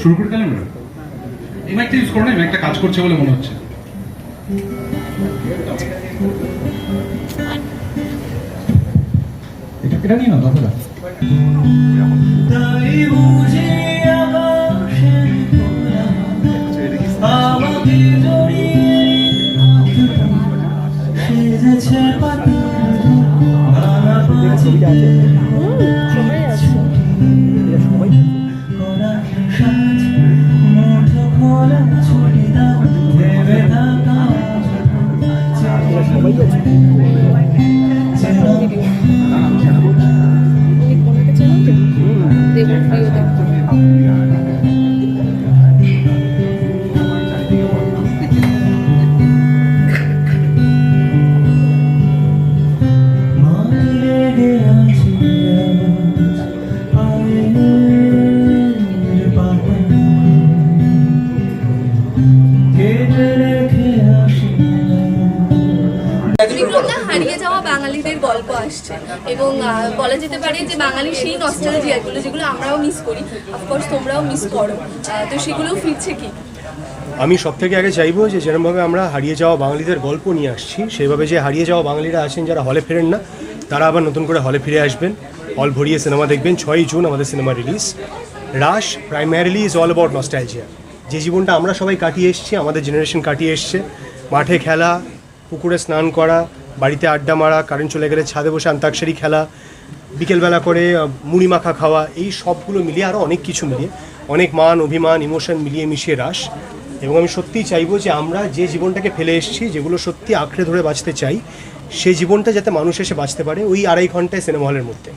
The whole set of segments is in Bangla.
শুরু করে ম্যাডাম এই মাইকটা ইউজ করো না, এই মাইকটা কাজ করছে বলে মনে হচ্ছে। এটা নিয়ে না দাদা। Turn up এবং বলা যেতে পারে যে বাঙালির সেই নস্টালজিয়াগুলো যেগুলো আমরাও মিস করি। অফকোর্স তোমরাও মিস করো। তো সেগুলোও ফিরছে কি? আমি সব থেকে আগে চাইব যে যেরকমভাবে আমরা হারিয়ে যাওয়া বাঙালিদের গল্প নিয়ে আসছি, সেইভাবে যে হারিয়ে যাওয়া বাঙালিরা আছেন যারা হলে ফেরেন না, তারা আবার নতুন করে হলে ফিরে আসবেন। হল ভরিয়ে সিনেমা দেখবেন। ছয়ই জুন আমাদের cinema release Rush primarily is all about nostalgia যে জীবনটা আমরা সবাই কাটিয়ে এসেছি, আমাদের জেনারেশন কাটিয়ে এসছে। মাঠে খেলা, পুকুরে স্নান করা বাড়িতে আড্ডা মারা, কারেন্ট চলে গেলে ছাদে বসে আন্তাক্ষরী খেলা, বিকেলবেলা করে মুড়ি মাখা খাওয়া, এই সবগুলো মিলিয়ে আরও অনেক কিছু মিলিয়ে, অনেক মান, অভিমান ইমোশন মিলিয়ে মিশিয়ে রাস। এবং আমি সত্যিই চাইব যে আমরা যে জীবনটাকে ফেলে এসেছি, যেগুলো সত্যি আঁকড়ে ধরে বাঁচতে চাই, সেই জীবনটা যাতে মানুষ এসে বাঁচতে পারে ওই আড়াই ঘন্টায় সিনেমা হলের মধ্যে।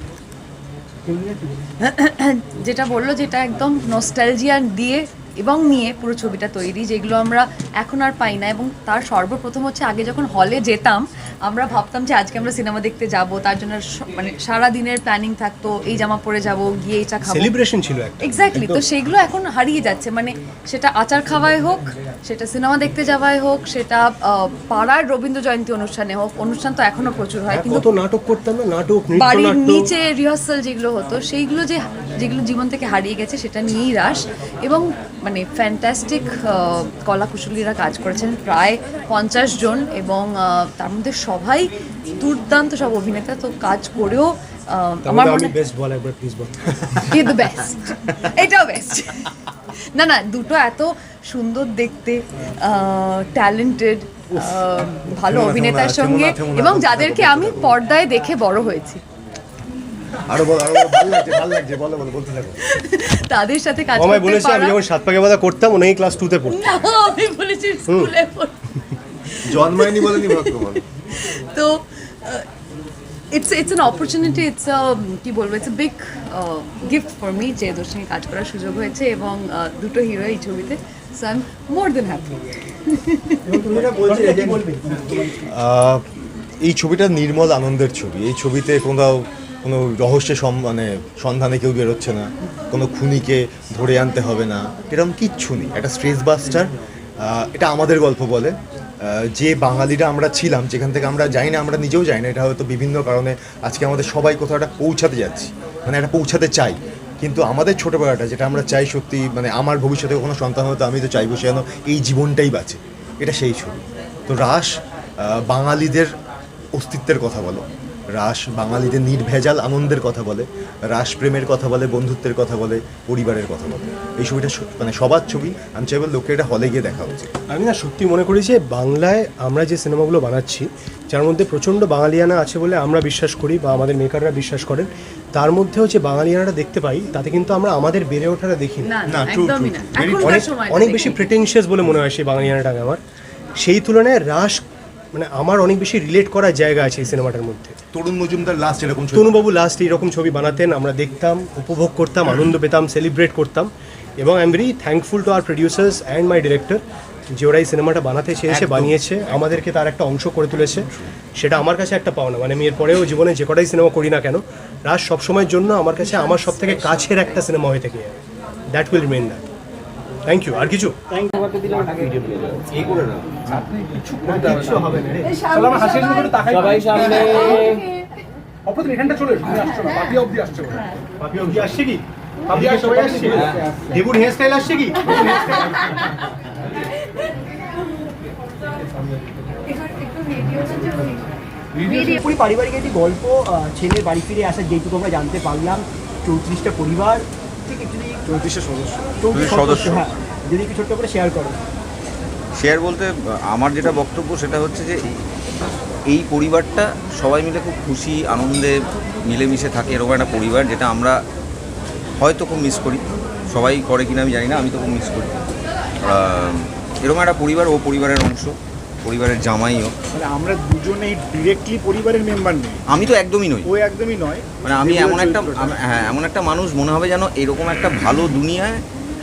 যেটা বলল, যেটা একদম নস্টালজিয়া দিয়ে এবং নিয়ে পুরো ছবিটা তৈরি যেগুলো আমরা এখন আর পাই না এবং তার সর্বপ্রথম হচ্ছে আগে যখন হলে যেতাম আমরা ভাবতাম যে আজকে আমরা সিনেমা দেখতে যাব তার জন্য মানে সারা দিনের প্ল্যানিং থাকতো এই জামা পরে যাব গিয়ে এইটা খাব। সেলিব্রেশন ছিল একটা। এক্স্যাক্টলি তো সেগুলো এখন হারিয়ে যাচ্ছে মানে সেটা আচার খাওয়ায় হোক সেটা সিনেমা দেখতে যাওয়ায় হোক সেটা আহ, পাড়ার রবীন্দ্র জয়ন্তী অনুষ্ঠানে হোক অনুষ্ঠান তো এখনও প্রচুর হয় কিন্তু কত নাটক করতাম না নাটক বাড়ির নিচে রিহার্সাল যেগুলো হতো সেইগুলো যে যেগুলো জীবন থেকে হারিয়ে গেছে সেটা নিয়েই রাস এবং মানে ফ্যান্টাস্টিক কলা কুশলীরা কাজ করেছেন প্রায় পঞ্চাশ জন এবং তার মধ্যে সবাই দুর্দান্ত সব অভিনেতা তো কাজ করেও আমার মনে বেস্ট বল একবার প্লিজ বল। দ্য বেস্ট এটাও বেস্ট না না দুটো এত সুন্দর দেখতে ট্যালেন্টেড ভালো অভিনেতার সঙ্গে এবং যাদেরকে আমি পর্দায় দেখে বড় হয়েছি। আরও বল আরও ভালো লাগছে ভালো লাগছে বলো বলো বলতে থাকো। তাদের সাথে কাজ আমায় করতে বলেছে আমি যখন সাত পাকে বাধা করতাম ওনাই ক্লাস টুতে পড়তাম না, আমি বলেছি স্কুলে পড়- জন্মায়নি বলেনি ভগবান তো it's it's an opportunity it's কি বলব it's big gift for me যে এদের সঙ্গে কাজ করার সুযোগ হয়েছে এবং দুটো হিরো এই ছবিতে so I am more than happy এই ছবিটা নির্মল আনন্দের ছবি। এই ছবিতে কোথাও কোনো রহস্যের সম- মানে সন্ধানে কেউ বেরোচ্ছে না, কোনো খুনিকে ধরে আনতে হবে না, এরকম কিচ্ছু নেই। একটা স্ট্রেস বাস্টার এটা আমাদের গল্প বলে। যে বাঙালিরা আমরা ছিলাম, যেখান থেকে আমরা যাই না, আমরা নিজেও যাই না, এটা হয়তো বিভিন্ন কারণে আজকে আমাদের সবাই কোথাও একটা পৌঁছাতে যাচ্ছি মানে একটা পৌঁছাতে চাই। কিন্তু আমাদের ছোটোবেলাটা, যেটা আমরা চাই সত্যি মানে আমার ভবিষ্যতে কোনো সন্তান হতো আমি তো চাইব সে যেন এই জীবনটাই বাঁচে, এটা সেই ছবি। তো রাস বাঙালিদের অস্তিত্বের কথা বলো। রাস বাঙালিদের নির্ভেজাল আনন্দের কথা বলে রাস প্রেমের কথা বলে বন্ধুত্বের কথা বলে পরিবারের কথা বলে। এই ছবিটা মানে সবার ছবি। আমি চাইব লোকে এটা হলে গিয়ে দেখা উচিত। আমি না সত্যি মনে করি যে বাংলায় আমরা যে সিনেমাগুলো বানাচ্ছি যার মধ্যে প্রচণ্ড বাঙালিয়ানা আছে বলে আমরা বিশ্বাস করি বা আমাদের মেকাররা বিশ্বাস করেন তার মধ্যেও যে বাঙালিয়ানাটা দেখতে পাই তাতে কিন্তু আমরা আমাদের বেড়ে ওঠাটা দেখি না। অনেক বেশি প্রিটেনশিয়াস বলে মনে হয় সেই বাঙালিয়ানাটাকে আমার। সেই তুলনায় রাস মানে আমার অনেক বেশি রিলেট করার জায়গা আছে এই সিনেমাটার মধ্যে। তরুণ মজুমদার লাস্ট এরকম তনুবাবু লাস্ট এইরকম ছবি বানাতেন আমরা দেখতাম উপভোগ করতাম আনন্দ পেতাম সেলিব্রেট করতাম। এবং I am very thankful to our producers and my director যে ওরা এই সিনেমাটা বানাতে চেয়েছে বানিয়েছে আমাদেরকে তার একটা অংশ করে তুলেছে। সেটা আমার কাছে একটা পাওনা। মানে আমি এরপরেও জীবনে যে কটাই সিনেমা করি না কেন রাজ সবসময়ের জন্য আমার কাছে আমার সব থেকে কাছের একটা সিনেমা হয়ে থেকে। That will remain that thank you আর কিছু? সবাই সামনে। অপ্রতিম এখানটা চলে এসো আসছো না। পাপিয়া অব্দি আসছো পাপি অবধি আসছে। কি? পাপিকে সবাই আসছে? দেবুর হেয়ার স্টাইল আসছে। কি পুরো পারিবারিক একটি গল্প ছেলের বাড়ি ফিরে আসা যেটুকু আমরা জানতে পারলাম চৌত্রিশটা পরিবার চৌত্রিশটা সদস্য। চৌত্রিশ সদস্য। হ্যাঁ যদি একটু ছোট্ট করে শেয়ার করো। শেয়ার বলতে আমার যেটা বক্তব্য সেটা হচ্ছে যে এই- এই পরিবারটা সবাই মিলে খুব খুশি আনন্দে মিলেমিশে থাকে এরকম একটা পরিবার যেটা আমরা হয়তো খুব মিস করি। সবাই করে কিনা আমি জানি না আমি তো খুব মিস করি। এরকম একটা পরিবার ও পরিবারের অংশ। পরিবারের জামাইও। মানে আমরা দুজনেই ডিরেক্টলি পরিবারের মেম্বার নই। আমি তো একদমই নই। ও একদমই নয়। মানে আমি এমন একটা হ্যাঁ এমন একটা মানুষ মনে হবে যেন এরকম একটা ভালো দুনিয়ায়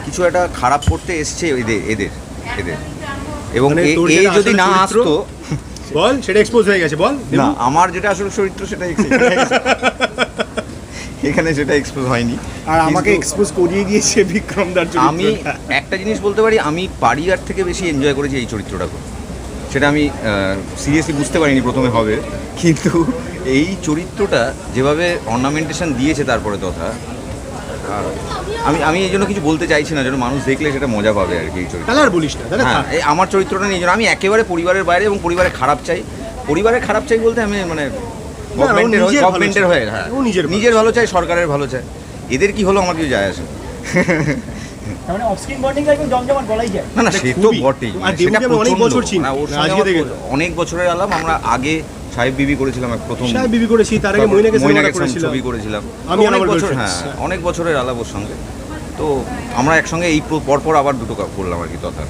কিছু একটা খারাপ করতে এসছে এদের এদের এদের। এবং মানে এ- তোর এ যেটা যদি না আসতো বল সেটা এক্সপোজ হয়ে গেছে বল না আমার যেটা আসলে চরিত্র সেটা এখানে সেটা এক্সপোজ হয়নি। আর আমাকে এক্সপোজ করিয়ে দিয়েছে বিক্রম দার আমি একটা জিনিস বলতে পারি আমি পারিয়ার থেকে বেশি এনজয় করেছি এই চরিত্রটা করে সেটা আমি সিরিয়াসলি বুঝতে পারিনি প্রথমে হবে। কিন্তু এই চরিত্রটা যেভাবে অর্নামেন্টেশন দিয়েছে তারপরে তথা আমি আমি এই জন্য কিছু বলতে চাইছি না যেন মানুষ দেখলে সেটা মজা পাবে আর কি এই চরিত্র আর বলিস না হ্যাঁ এই আমার চরিত্রটা নিয়ে আমি একেবারে পরিবারের বাইরে এবং পরিবারের খারাপ চাই। পরিবারের খারাপ চাই বলতে আমি মানে গভর্নমেন্টের ভালো গভর্নমেন্টের হয়ে হ্যাঁ। নিজের ভালো চাই সরকারের ভালো চাই এদের কি হলো আমার কিছু যায় আসে মানে বন্ডিং একদম জমজমাট বলাই যায়। না না সে তো বটেই। সেটা অনেক বছর আজকে বছরের আলাপ। আমরা আগে সাহেব বিবি করেছিলাম প্রথম সাহেব বিবি করেছি তার আগে মইনাকে মইনাকে করেছিলাম। ছবি করেছিলাম। আমি অনেক বছর হ্যাঁ হ্যাঁ। অনেক বছরের আলাপ ওর সঙ্গে। তো আমরা একসঙ্গে এই পরপর আবার দুটো করলাম আর কি তথা।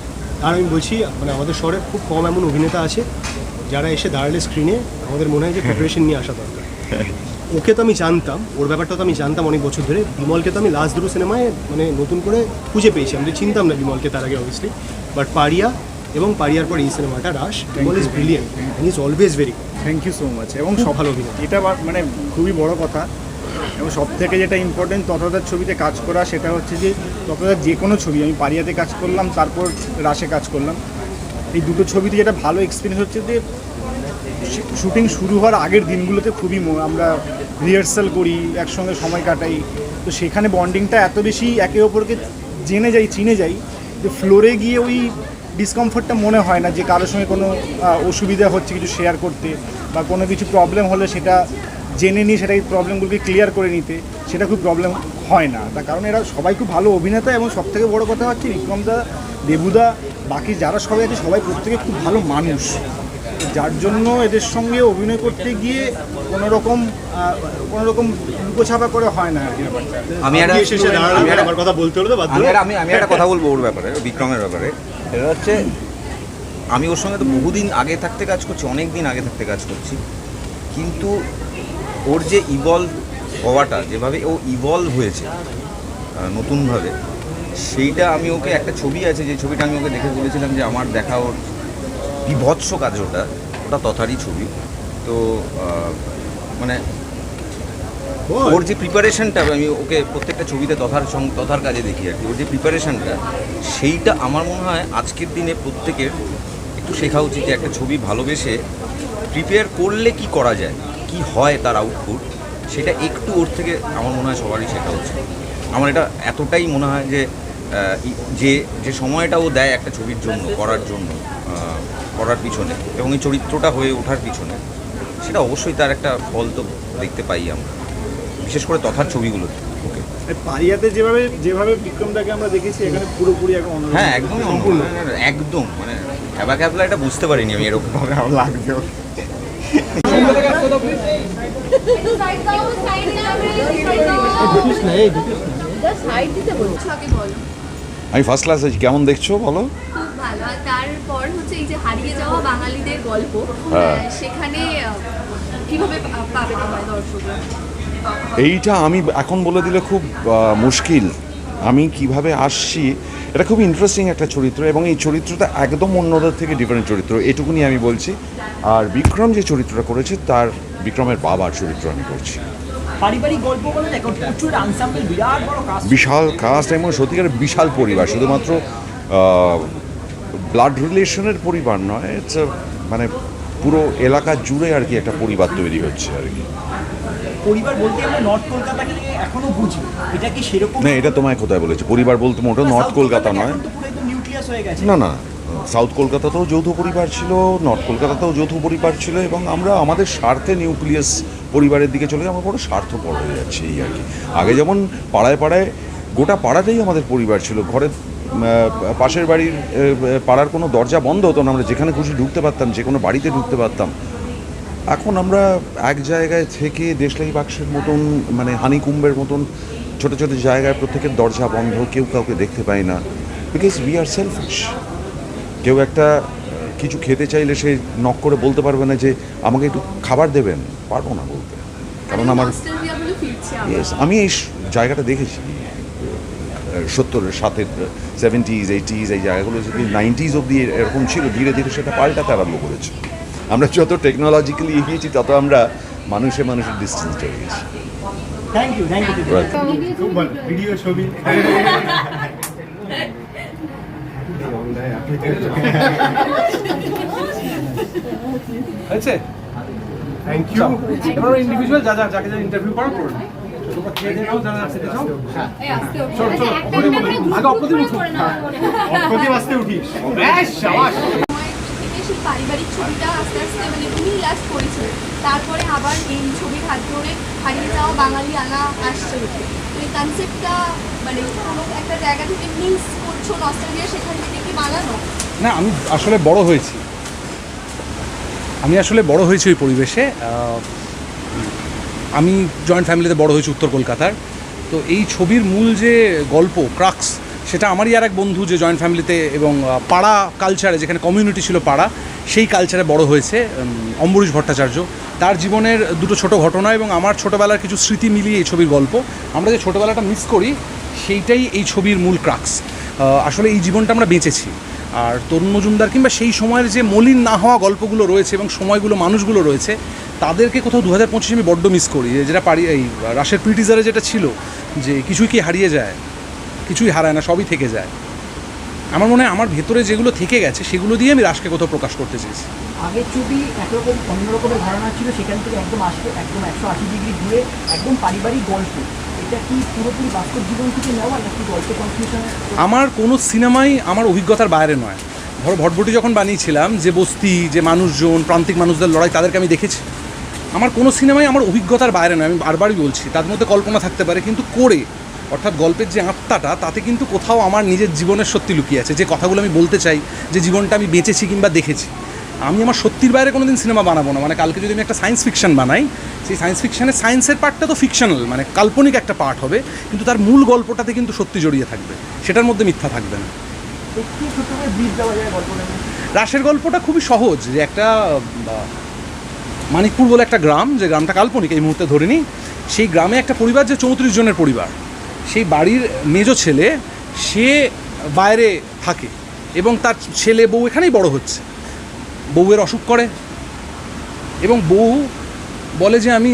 আর আমি বলছি মানে আমাদের শহরে খুব কম এমন অভিনেতা আছে যারা এসে দাঁড়ালে স্ক্রিনে আমাদের মনে হয় যে প্রিপারেশন নিয়ে আসা দরকার। ওকে তো আমি জানতাম ওর ব্যাপারটা তো আমি জানতাম অনেক বছর ধরে। বিমলকে তো আমি লাস্ট দুটো সিনেমায় মানে নতুন করে খুঁজে পেয়েছি। আমি চিনতাম না বিমলকে তার আগে অবভিয়াসলি বাট পারিয়া এবং পারিয়ার পর এই সিনেমাটা Rush. Bimal is brilliant is always very thank you so much এবং সব ভালো অভিনয়। এটা মানে খুবই বড় কথা। এবং সব থেকে যেটা ইম্পর্টেন্ট ততদার ছবিতে কাজ করা সেটা হচ্ছে যে ততদার যে কোনো ছবি আমি পারিয়াতে কাজ করলাম তারপর রাশে কাজ করলাম। এই দুটো ছবিতে যেটা ভালো এক্সপিরিয়েন্স হচ্ছে যে শুটিং শুরু হওয়ার আগের দিনগুলোতে খুবই আমরা রিহার্সাল করি, একসঙ্গে সময় কাটাই। তো সেখানে বন্ডিংটা এত বেশি একে অপরকে জেনে যাই, চিনে যাই, যে ফ্লোরে গিয়ে ওই ডিসকমফোর্টটা মনে হয় না যে কারোর সঙ্গে কোনো অসুবিধা হচ্ছে কিছু শেয়ার করতে বা কোনো কিছু প্রবলেম হলে সেটা জেনে নিয়ে সেটা এই প্রবলেমগুলোকে ক্লিয়ার করে নিতে, সেটা খুব প্রবলেম হয় না। তার কারণ এরা সবাই খুব ভালো অভিনেতা এবং সবথেকে বড় কথা হচ্ছে বিক্রমদা দেবুদা বাকি যারা সবাই আছে, সবাই প্রত্যেকে খুব ভালো মানুষ। যার জন্য এদের সঙ্গে অভিনয় করতে গিয়ে কোনো রকম কোনো রকম লুকোছাপা করে হয় না আমি একটা কথা বলতে হলো আমি একটা- আমি আমি একটা কথা বলব ওর ব্যাপারে বিক্রমের ব্যাপারে। এটা হচ্ছে আমি ওর সঙ্গে তো বহুদিন আগে থাকতে কাজ করছি অনেক দিন আগে থাকতে কাজ করছি। কিন্তু ওর যে ইভলভ হওয়াটা যেভাবে ও ইভলভ হয়েছে নতুনভাবে সেইটা আমি ওকে একটা ছবি আছে যে ছবিটা আমি ওকে দেখে বলেছিলাম যে আমার দেখা ওর বিভৎস কাজ ওটা। ওটা তথারই ছবি। তো মানে ওর যে প্রিপারেশনটা আমি ওকে প্রত্যেকটা ছবিতে তথার সং- তথার কাজে দেখি আর কি। ওর যে প্রিপারেশনটা সেইটা আমার মনে হয় আজকের দিনে প্রত্যেকের একটু শেখা উচিত যে একটা ছবি ভালোবেসে প্রিপেয়ার করলে কি করা যায় কি হয় তার আউটপুট সেটা একটু ওর থেকে আমার মনে হয় সবারই শেখা উচিত। আমার এটা এতটাই মনে হয় যে যে যে সময়টা ও দেয় একটা ছবির জন্য করার জন্য করার পিছনে এবং এই চরিত্রটা হয়ে ওঠার পিছনে সেটা অবশ্যই তার একটা ফল তো দেখতে পাই আমরা বিশেষ করে তথার ছবিগুলোতে ওকে আর পারিয়াতে যেভাবে যেভাবে বিক্রমদাকে আমরা দেখেছি এখানে পুরোপুরি এখন হ্যাঁ একদমই সম্পূর্ণ। একদম মানে হ্যাবা ক্যাবলা এটা বুঝতে পারিনি আমি এরকম ভাবে আমার লাগছে। সাইড দিতে বলছো। আগে বলো। আমি ফার্স্ট ক্লাস আছি কেমন দেখছ বলো? খুব ভালো। আর তারপর হচ্ছে এই যে হারিয়ে যাওয়া বাঙালিদের গল্প হ্যাঁ। সেখানে কীভাবে পাবে তোমার দর্শকরা? এইটা আমি এখন বলে দিলে খুব মুশকিল। আমি কীভাবে আসছি এটা খুব ইন্টারেস্টিং একটা চরিত্র এবং এই চরিত্রটা একদম অন্যদের থেকে ডিফারেন্ট চরিত্র। এটুকুনি আমি বলছি। আর বিক্রম যে চরিত্রটা করেছে তার বিক্রমের বাবার চরিত্র আমি করছি। পারিবারিক গল্প বলে দেখো প্রচুর আনসাম্বল বিরাট বড় কাজ বিশাল কাস্ট এবং সত্যিকার বিশাল পরিবার। শুধুমাত্র ব্লাড রিলেশনের পরিবার নয় ইটস মানে পুরো এলাকা জুড়ে আর কি একটা পরিবার তৈরি হচ্ছে আর কি। পরিবার বলতে আমরা নর্থ কলকাতাকে এখনও বুঝি। এটা কি সেরকম? না এটা তোমায় কোথায় বলেছে? পরিবার বলতে মোটেও নর্থ কলকাতা নয়। না না সাউথ কলকাতাতেও যৌথ পরিবার ছিল, নর্থ কলকাতাতেও যৌথ পরিবার ছিল এবং আমরা আমাদের স্বার্থে নিউক্লিয়াস পরিবারের দিকে চলে আমরা বড় স্বার্থপর হয়ে যাচ্ছে এই আর কি। আগে যেমন পাড়ায় পাড়ায় গোটা পাড়াতেই আমাদের পরিবার ছিল ঘরের পাশের বাড়ির পাড়ার কোনো দরজা বন্ধ হতো না, আমরা যেখানে খুশি ঢুকতে পারতাম, যে কোনো বাড়িতে ঢুকতে পারতাম। এখন আমরা এক জায়গায় থেকে দেশলাই বাক্সের মতন মানে হানিকুম্বের মতন ছোট ছোট জায়গায় প্রত্যেকের দরজা বন্ধ, কেউ কাউকে দেখতে পাই না বিকজ উই আর সেলফিশ কেউ একটা কিছু খেতে চাইলে সে নক করে বলতে পারবে না যে আমাকে একটু খাবার দেবেন। পারব না বলতে। কারণ আমার আমি এই জায়গাটা দেখেছি। সত্তরের সাতের সেভেন্টিজ এইটিজ এই জায়গাগুলো যদি নাইনটিজ অব্দি এরকম ছিল ধীরে ধীরে সেটা পাল্টাতে আরম্ভ করেছে। আমরা যত টেকনোলজিক্যালি এগিয়েছি তত আমরা মানুষে মানুষের ডিস্টেন্স চলে গেছি thank you thank you video ছবি হয়েছে থ্যাংক ইউ এবার ইন্ডিভিজুয়াল যা যা যাকে যা ইন্টারভিউ করুন পারিবারিক ছবিটা আস্তে আস্তে মানে উনি লাস্ট করেছিলেন তারপরে আবার এই ছবির হাত ধরে হারিয়ে যাওয়া বাঙালি আনা আসছে তো এই কনসেপ্টটা মানে কোনো একটা জায়গা থেকে মিস না, আমি আসলে বড় হয়েছি। আমি আসলে বড় হয়েছি ওই পরিবেশে। আমি জয়েন্ট ফ্যামিলিতে বড় হয়েছি উত্তর কলকাতার। তো এই ছবির মূল যে গল্প ক্রাক্স সেটা আমারই আর এক বন্ধু যে জয়েন্ট ফ্যামিলিতে এবং পাড়া কালচারে যেখানে কমিউনিটি ছিল পাড়া, সেই কালচারে বড় হয়েছে অম্বরীশ ভট্টাচার্য। তার জীবনের দুটো ছোট ঘটনা এবং আমার ছোটোবেলার কিছু স্মৃতি মিলিয়ে এই ছবির গল্প। আমরা যে ছোটোবেলাটা মিস করি, সেইটাই এই ছবির মূল ক্রাক্স আসলে এই জীবনটা আমরা বেঁচেছি। আর তরুণ মজুমদার কিংবা সেই সময়ের যে মলিন না হওয়া গল্পগুলো রয়েছে এবং সময়গুলো, মানুষগুলো রয়েছে, তাদেরকে কোথাও দু হাজার পঁচিশে আমি বড্ড মিস করি। যেটা পারি, এই রাশের প্রিটিজারে যেটা ছিল, যে কিছুই কি হারিয়ে যায়, কিছুই হারায় না, সবই থেকে যায়। আমার মনে হয় আমার ভেতরে যেগুলো থেকে গেছে, সেগুলো দিয়ে আমি রাশকে কোথাও প্রকাশ করতে চেয়েছি। আগের ছবি একরকম অন্য রকমের ধারণা ছিল, সেখান থেকে একদম আসবে একদম একশো আশি ডিগ্রি ঘুরে একদম পারিবারিক গল্প। আমার কোনো সিনেমাই আমার অভিজ্ঞতার বাইরে নয়। ধরো ভটভটি যখন বানিয়েছিলাম, যে বস্তি, যে মানুষজন, প্রান্তিক মানুষদের লড়াই তাদেরকে আমি দেখেছি। আমার কোনো সিনেমাই আমার অভিজ্ঞতার বাইরে নয়, আমি বারবারই বলছি, তার মধ্যে কল্পনা থাকতে পারে, কিন্তু করে, অর্থাৎ গল্পের যে আত্মাটা, তাতে কিন্তু কোথাও আমার নিজের জীবনের সত্যি লুকিয়ে আছে। যে কথাগুলো আমি বলতে চাই, যে জীবনটা আমি বেঁচেছি কিংবা দেখেছি। আমি আমার সত্যির বাইরে কোনোদিন সিনেমা বানাবো না। মানে কালকে যদি আমি একটা সায়েন্স ফিকশন বানাই সেই সায়েন্স ফিকশনের সায়েন্সের পার্টটা তো ফিকশনাল মানে কাল্পনিক একটা পার্ট হবে কিন্তু তার মূল গল্পটাতে কিন্তু সত্যি জড়িয়ে থাকবে। সেটার মধ্যে মিথ্যা থাকবে না। রাসের গল্পটা খুবই সহজ যে একটা মানিকপুর বলে একটা গ্রাম যে গ্রামটা কাল্পনিক এই মুহূর্তে ধরে নিই সেই গ্রামে একটা পরিবার যে চৌত্রিশ জনের পরিবার সেই বাড়ির মেজ ছেলে সে বাইরে থাকে এবং তার ছেলে বউ এখানেই বড় হচ্ছে। বউয়ের অসুখ করে এবং বউ বলে যে আমি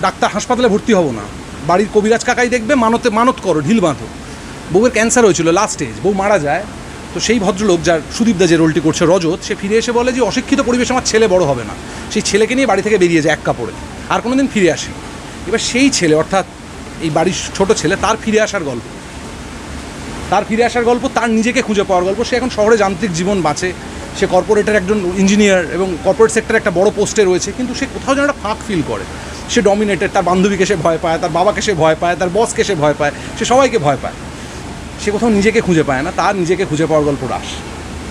ডাক্তার হাসপাতালে ভর্তি হব না। বাড়ির কবিরাজ কাকাই দেখবে, মানতে মানত করো, ঢিল বাঁধো। বউয়ের ক্যান্সার হয়েছিল লাস্ট স্টেজ বউ মারা যায়, তো সেই ভদ্রলোক যার সুদীপদা যে রোলটি করছে, রজত, সে ফিরে এসে বলে যে, অশিক্ষিত পরিবেশ আমার ছেলে বড় হবে না। সেই ছেলেকে নিয়ে বাড়ি থেকে বেরিয়ে যায় এক কাপড়ে। আর কোনো দিন ফিরে আসে এবার সেই ছেলে, অর্থাৎ এই বাড়ির ছোট ছেলে, তার ফিরে আসার গল্প। তার ফিরে আসার গল্প, তার নিজেকে খুঁজে পাওয়ার গল্প। সে এখন শহরে যান্ত্রিক জীবন বাঁচে। সে কর্পোরেটের একজন ইঞ্জিনিয়ার এবং কর্পোরেট সেক্টরে একটা বড় পোস্টে রয়েছে, কিন্তু সে কোথাও যেন একটা ফাঁক ফিল করে। সে ডমিনেটেড তার বান্ধবীকে সে ভয় পায়, তার বাবাকে সে ভয় পায়, তার বসকে সে ভয় পায়, সে সবাইকে ভয় পায়। সে কোথাও নিজেকে খুঁজে পায় না, তার নিজেকে খুঁজে পাওয়ার গল্প রাস